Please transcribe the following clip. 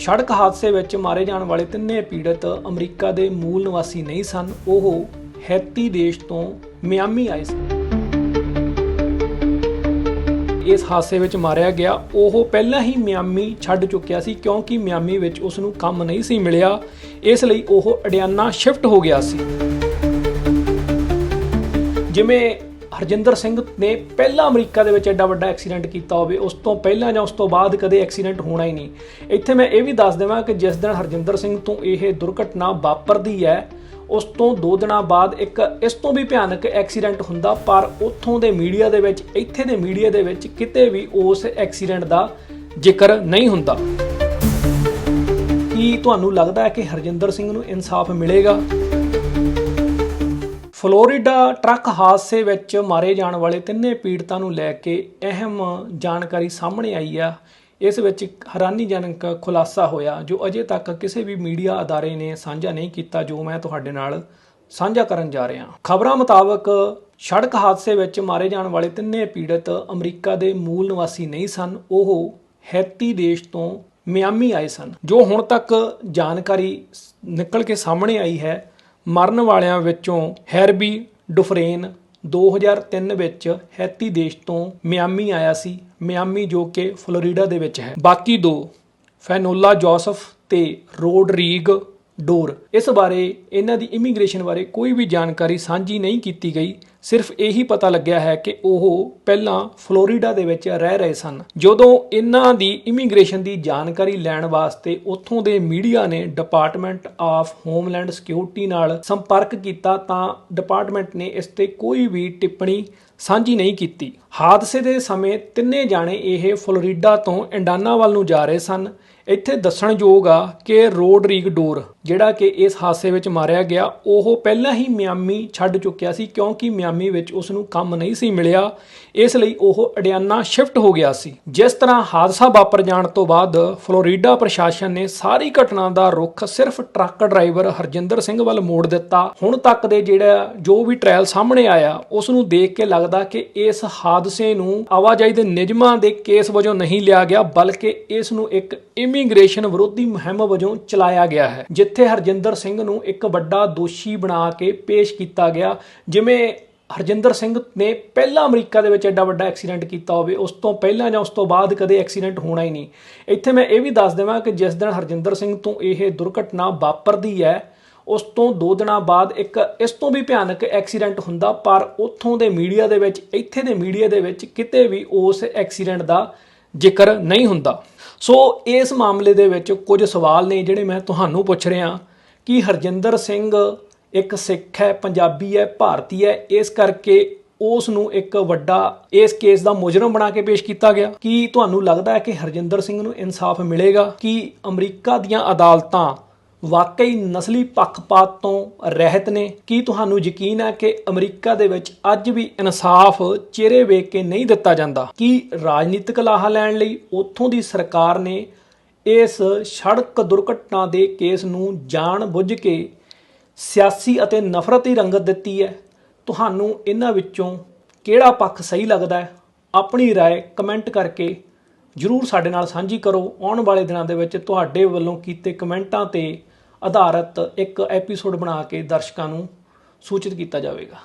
ਸੜਕ ਹਾਦਸੇ ਵਿੱਚ ਮਾਰੇ ਜਾਣ ਵਾਲੇ ਤਿੰਨੇ ਪੀੜਤ ਅਮਰੀਕਾ ਦੇ ਮੂਲ ਨਿਵਾਸੀ ਨਹੀਂ ਸਨ, ਉਹ ਹੈਤੀ ਦੇਸ਼ ਤੋਂ ਮਿਆਮੀ ਆਏ ਸਨ। ਇਸ ਹਾਦਸੇ ਵਿੱਚ ਮਾਰਿਆ ਗਿਆ। ਉਹ ਪਹਿਲਾਂ ਹੀ ਮਿਆਮੀ ਛੱਡ ਚੁੱਕਿਆ ਸੀ, ਕਿਉਂਕਿ ਮਿਆਮੀ ਵਿੱਚ ਉਸ ਨੂੰ ਕੰਮ ਨਹੀਂ ਸੀ ਮਿਲਿਆ। ਇਸ ਲਈ ਉਹ ਅਡਿਆਨਾ ਸ਼ਿਫਟ ਹੋ ਗਿਆ ਸੀ। ਜਿਵੇਂ ਹਰਜਿੰਦਰ ਸਿੰਘ ਨੇ ਪਹਿਲਾਂ ਅਮਰੀਕਾ ਦੇ ਵਿੱਚ ਐਡਾ ਵੱਡਾ ਐਕਸੀਡੈਂਟ ਕੀਤਾ ਹੋਵੇ, ਉਸ ਤੋਂ ਪਹਿਲਾਂ ਜਾਂ ਉਸ ਤੋਂ ਬਾਅਦ ਕਦੇ ਐਕਸੀਡੈਂਟ ਹੋਣਾ ਹੀ ਨਹੀਂ। ਇੱਥੇ ਮੈਂ ਇਹ ਵੀ ਦੱਸ ਦੇਵਾਂ ਕਿ ਜਿਸ ਦਿਨ ਹਰਜਿੰਦਰ ਸਿੰਘ ਤੋਂ ਇਹ ਦੁਰਘਟਨਾ ਵਾਪਰਦੀ ਹੈ, ਉਸ ਤੋਂ 2 ਦਿਨਾਂ ਬਾਅਦ ਇੱਕ ਇਸ ਤੋਂ ਵੀ ਭਿਆਨਕ ਐਕਸੀਡੈਂਟ ਹੁੰਦਾ, ਪਰ ਉੱਥੋਂ ਦੇ ਮੀਡੀਆ ਦੇ ਵਿੱਚ, ਇੱਥੇ ਦੇ ਮੀਡੀਆ ਦੇ ਵਿੱਚ ਕਿਤੇ ਵੀ ਉਸ ਐਕਸੀਡੈਂਟ ਦਾ ਜ਼ਿਕਰ ਨਹੀਂ ਹੁੰਦਾ। ਕੀ ਤੁਹਾਨੂੰ ਲੱਗਦਾ ਹੈ ਕਿ ਹਰਜਿੰਦਰ ਸਿੰਘ ਨੂੰ ਇਨਸਾਫ ਮਿਲੇਗਾ? ਫਲੋਰੀਡਾ ਟਰੱਕ ਹਾਦਸੇ ਵਿੱਚ ਮਾਰੇ ਜਾਣ ਵਾਲੇ ਤਿੰਨੇ ਪੀੜਤਾਂ ਨੂੰ ਲੈ ਕੇ ਅਹਿਮ ਜਾਣਕਾਰੀ ਸਾਹਮਣੇ ਆਈ ਆ। ਇਸ ਵਿੱਚ ਇੱਕ ਹੈਰਾਨੀਜਨਕ ਖੁਲਾਸਾ ਹੋਇਆ, ਜੋ ਅਜੇ ਤੱਕ ਕਿਸੇ ਵੀ ਮੀਡੀਆ ਅਦਾਰੇ ਨੇ ਸਾਂਝਾ ਨਹੀਂ ਕੀਤਾ, ਜੋ ਮੈਂ ਤੁਹਾਡੇ ਨਾਲ ਸਾਂਝਾ ਕਰਨ ਜਾ ਰਿਹਾ ਖਬਰਾਂ ਮੁਤਾਬਕ, ਸੜਕ ਹਾਦਸੇ ਵਿੱਚ ਮਾਰੇ ਜਾਣ ਵਾਲੇ ਤਿੰਨੇ ਪੀੜਤ ਅਮਰੀਕਾ ਦੇ ਮੂਲ ਨਿਵਾਸੀ ਨਹੀਂ ਸਨ, ਉਹ ਹੈਤੀ ਦੇਸ਼ ਤੋਂ ਮਿਆਮੀ ਆਏ ਸਨ। ਜੋ ਹੁਣ ਤੱਕ ਜਾਣਕਾਰੀ ਨਿਕਲ ਕੇ ਸਾਹਮਣੇ ਆਈ ਹੈ ਮਰਨ ਵਾਲਿਆਂ ਵਿੱਚੋਂ ਹੈਰਬੀ ਡੁਫਰੇਨ 2003 ਵਿੱਚ ਹੈਤੀ ਦੇਸ਼ ਤੋਂ ਮਿਆਮੀ ਆਇਆ ਸੀ, ਮਿਆਮੀ ਜੋ ਕਿ ਫਲੋਰੀਡਾ ਦੇ ਵਿੱਚ ਹੈ। ਬਾਕੀ ਦੋ, ਫੈਨੋਲਾ ਜੋਸਫ ਤੇ ਰੋਡਰੀਗ ਡੋਰ। ਇਸ ਬਾਰੇ ਇਹਨਾਂ ਦੀ ਇਮੀਗ੍ਰੇਸ਼ਨ ਬਾਰੇ ਕੋਈ ਵੀ ਜਾਣਕਾਰੀ ਸਾਂਝੀ ਨਹੀਂ ਕੀਤੀ ਗਈ। ਸਿਰਫ ਇਹੀ ਪਤਾ ਲੱਗਿਆ ਹੈ ਕਿ ਉਹ ਪਹਿਲਾਂ ਫਲੋਰੀਡਾ ਦੇ ਵਿੱਚ ਰਹਿ ਰਹੇ ਸਨ। ਜਦੋਂ ਇਹਨਾਂ ਦੀ ਇਮੀਗ੍ਰੇਸ਼ਨ ਦੀ ਜਾਣਕਾਰੀ ਲੈਣ ਵਾਸਤੇ ਉੱਥੋਂ ਦੇ ਮੀਡੀਆ ਨੇ ਡਿਪਾਰਟਮੈਂਟ ਆਫ ਹੋਮਲੈਂਡ ਸਿਕਿਉਰਿਟੀ ਨਾਲ ਸੰਪਰਕ ਕੀਤਾ ਤਾਂ ਡਿਪਾਰਟਮੈਂਟ ਨੇ ਇਸ ਤੇ ਕੋਈ ਵੀ ਟਿੱਪਣੀ ਸਾਂਝੀ ਨਹੀਂ ਕੀਤੀ। ਹਾਦਸੇ ਦੇ ਸਮੇਂ ਤਿੰਨੇ ਜਾਣੇ ਇਹ ਫਲੋਰੀਡਾ ਤੋਂ ਇੰਡਾਨਾ ਵੱਲ ਨੂੰ ਜਾ ਰਹੇ ਸਨ। ਇੱਥੇ ਦੱਸਣਯੋਗ ਆ ਕਿ ਰੋਡਰੀਗ ਡੋਰ, ਜਿਹੜਾ ਕਿ ਇਸ ਹਾਦਸੇ ਵਿੱਚ ਮਾਰਿਆ ਗਿਆ, ਉਹ ਪਹਿਲਾਂ ਹੀ ਮਿਆਮੀ ਛੱਡ ਚੁੱਕਿਆ ਸੀ, ਕਿਉਂਕਿ ਮਿਆਮੀ ਵਿੱਚ ਉਸ ਨੂੰ ਕੰਮ ਨਹੀਂ ਸੀ ਮਿਲਿਆ। ਇਸ ਲਈ ਉਹ ਅਡਿਆਨਾ ਸ਼ਿਫਟ ਹੋ ਗਿਆ ਸੀ। ਜਿਸ ਤਰ੍ਹਾਂ ਹਾਦਸਾ ਵਾਪਰ ਜਾਣ ਤੋਂ ਬਾਅਦ ਫਲੋਰੀਡਾ ਪ੍ਰਸ਼ਾਸਨ ਨੇ ਸਾਰੀ ਘਟਨਾ ਦਾ ਰੁਖ ਸਿਰਫ ਟਰੱਕ ਡਰਾਈਵਰ ਹਰਜਿੰਦਰ ਸਿੰਘ ਵੱਲ ਮੋੜ ਦਿੱਤਾ। ਹੁਣ ਤੱਕ ਦੇ ਜਿਹੜਾ ਜੋ ਵੀ ਟ੍ਰਾਇਲ ਸਾਹਮਣੇ ਆਇਆ ਉਸ ਨੂੰ ਦੇਖ ਕੇ ਲੱਗਦਾ ਕਿ ਇਸ ਹਾਦਸੇ ਨੂੰ ਆਵਾਜਾਈ ਦੇ ਨਿਯਮਾਂ ਦੇ ਕੇਸ ਵਜੋਂ ਨਹੀਂ ਲਿਆ ਗਿਆ, ਬਲਕਿ ਇਸ ਨੂੰ ਇੱਕ ਇਮੀਗ੍ਰੇਸ਼ਨ ਵਿਰੋਧੀ ਮੁਹਿੰਮ ਵਜੋਂ ਚਲਾਇਆ ਗਿਆ ਹੈ, ਜਿੱਥੇ ਹਰਜਿੰਦਰ ਸਿੰਘ ਨੂੰ ਇੱਕ ਵੱਡਾ ਦੋਸ਼ੀ ਬਣਾ ਕੇ ਪੇਸ਼ ਕੀਤਾ ਗਿਆ। ਜਿਵੇਂ ਹਰਜਿੰਦਰ ਸਿੰਘ ਨੇ ਪਹਿਲਾਂ ਅਮਰੀਕਾ ਦੇ ਵਿੱਚ ਐਡਾ ਵੱਡਾ ਐਕਸੀਡੈਂਟ ਕੀਤਾ ਹੋਵੇ, ਉਸ ਤੋਂ ਪਹਿਲਾਂ ਜਾਂ ਉਸ ਤੋਂ ਬਾਅਦ ਕਦੇ ਐਕਸੀਡੈਂਟ ਹੋਣਾ ਹੀ ਨਹੀਂ। ਇੱਥੇ ਮੈਂ ਇਹ ਵੀ ਦੱਸ ਦੇਵਾਂ ਕਿ ਜਿਸ ਦਿਨ ਹਰਜਿੰਦਰ ਸਿੰਘ ਤੋਂ ਇਹ ਦੁਰਘਟਨਾ ਵਾਪਰਦੀ ਹੈ, ਉਸ ਤੋਂ 2 ਦਿਨਾਂ ਬਾਅਦ ਇੱਕ ਇਸ ਤੋਂ ਵੀ ਭਿਆਨਕ ਐਕਸੀਡੈਂਟ ਹੁੰਦਾ, ਪਰ ਉੱਥੋਂ ਦੇ ਮੀਡੀਆ ਦੇ ਵਿੱਚ, ਇੱਥੇ ਦੇ ਮੀਡੀਆ ਦੇ ਵਿੱਚ ਕਿਤੇ ਵੀ ਉਸ ਐਕਸੀਡੈਂਟ ਦਾ ਜ਼ਿਕਰ ਨਹੀਂ ਹੁੰਦਾ। ਸੋ ਇਸ ਮਾਮਲੇ ਦੇ ਵਿੱਚ ਕੁਝ ਸਵਾਲ ਨੇ ਜਿਹੜੇ ਮੈਂ ਤੁਹਾਨੂੰ ਪੁੱਛ ਰਿਹਾ ਕਿ ਹਰਜਿੰਦਰ ਸਿੰਘ ਇੱਕ ਸਿੱਖ ਹੈ, ਪੰਜਾਬੀ ਹੈ, ਭਾਰਤੀ ਹੈ, ਇਸ ਕਰਕੇ ਉਸ ਨੂੰ ਇੱਕ ਵੱਡਾ, ਇਸ ਕੇਸ ਦਾ ਮੁਜਰਮ ਬਣਾ ਕੇ ਪੇਸ਼ ਕੀਤਾ ਗਿਆ। ਕੀ ਤੁਹਾਨੂੰ ਲੱਗਦਾ ਹੈ ਕਿ ਹਰਜਿੰਦਰ ਸਿੰਘ ਨੂੰ ਇਨਸਾਫ ਮਿਲੇਗਾ? ਕਿ ਅਮਰੀਕਾ ਦੀਆਂ ਅਦਾਲਤਾਂ ਵਾਕਈ ਨਸਲੀ ਪੱਖਪਾਤ ਤੋਂ ਰਹਿਤ ਨੇ ਕੀ ਤੁਹਾਨੂੰ ਯਕੀਨ ਹੈ ਕਿ ਅਮਰੀਕਾ ਦੇ ਵਿੱਚ ਅੱਜ ਵੀ ਇਨਸਾਫ ਚਿਹਰੇ ਵੇਖ ਕੇ ਨਹੀਂ ਦਿੱਤਾ ਜਾਂਦਾ ਕੀ ਰਾਜਨੀਤਿਕ ਲਾਹਾ ਲੈਣ ਲਈ ਉੱਥੋਂ ਦੀ ਸਰਕਾਰ ਨੇ ਇਸ ਸੜਕ ਦੁਰਘਟਨਾ ਦੇ ਕੇਸ ਨੂੰ ਜਾਣ ਬੁੱਝ ਕੇ ਸਿਆਸੀ ਅਤੇ ਨਫ਼ਰਤੀ ਰੰਗਤ ਦਿੱਤੀ ਹੈ ਤੁਹਾਨੂੰ ਇਹਨਾਂ ਵਿੱਚੋਂ ਕਿਹੜਾ ਪੱਖ ਸਹੀ ਲੱਗਦਾ ਹੈ ਆਪਣੀ رائے ਕਮੈਂਟ ਕਰਕੇ ਜਰੂਰ ਸਾਡੇ ਨਾਲ ਸਾਂਝੀ ਕਰੋ ਆਉਣ ਵਾਲੇ ਦਿਨਾਂ ਦੇ ਵਿੱਚ ਤੁਹਾਡੇ ਵੱਲੋਂ ਕੀਤੇ ਕਮੈਂਟਾਂ ਤੇ ਆਧਾਰਿਤ ਇੱਕ ਐਪੀਸੋਡ ਬਣਾ ਕੇ ਦਰਸ਼ਕਾਂ ਨੂੰ ਸੂਚਿਤ ਕੀਤਾ ਜਾਵੇਗਾ।